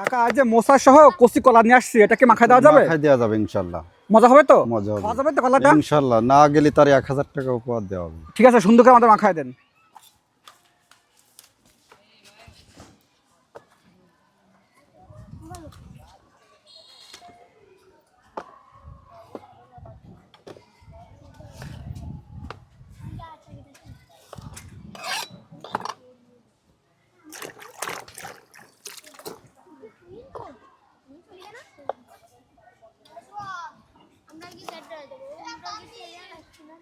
কাকা আজ যে মশা সহ কচি কলা নিয়ে আসছি এটাকে মাখায় দেওয়া যাবে? মাখায় দেওয়া যাবে ইনশাল্লাহ। মজা হবে তো? মজা খাওয়া হবে যাবে তো কলাটা? ইনশাল্লাহ না গেলে তার এক হাজার টাকা উপহার দেওয়া হবে। ঠিক আছে সুন্দর করে আমাদের মাখায় দেন। Gua lagi.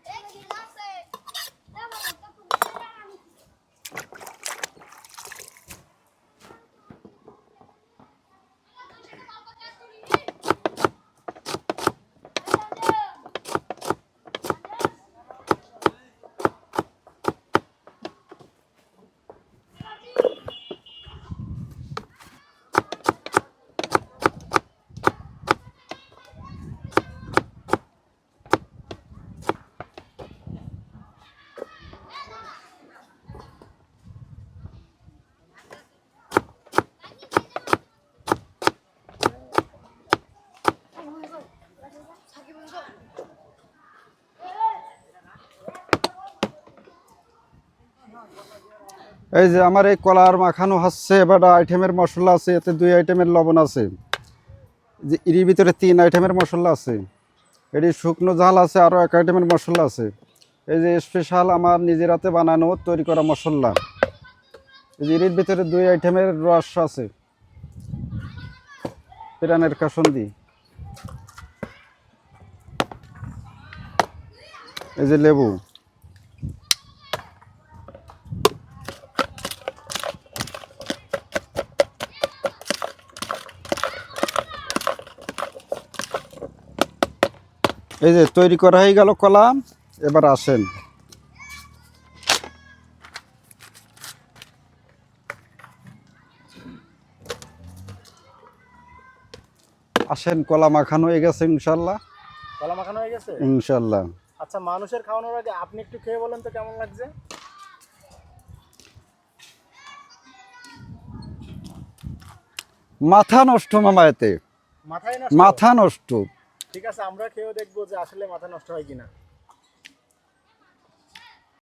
এই যে আমার এই কলার মাখানো হচ্ছে, এবার আইটেমের মশলা আছে, এতে দুই আইটেমের লবণ আছে। যে এর ভিতরে তিন আইটেমের মশলা আছে। এটি শুকনো ঝাল আছে আরও এক আইটেমের মশলা আছে। এই যে স্পেশাল আমার নিজের হাতে বানানো, তৈরি করা মশলা। এই যে এর ভিতরে দুই আইটেমের রস আছে। পিরানের কাসন্দি। এই যে লেবু। এই যে তৈরি করা হয়ে গেল কলা এবার আসেন। আসেন কলা মাখানো হয়ে গেছে ইনশাল্লাহ। কলা মাখানো হয়ে গেছে? ইনশাল্লাহ। আচ্ছা মানুষের খাওয়ানোর আগে আপনি একটু খেয়ে বলেন তো কেমন লাগছে? মাথা নষ্ট মামা এতে। মাথায় মাথা নষ্ট। ঠিক আছে আমরা খেয়েও দেখব যে আসলে মাথা নষ্ট হয় কিনা।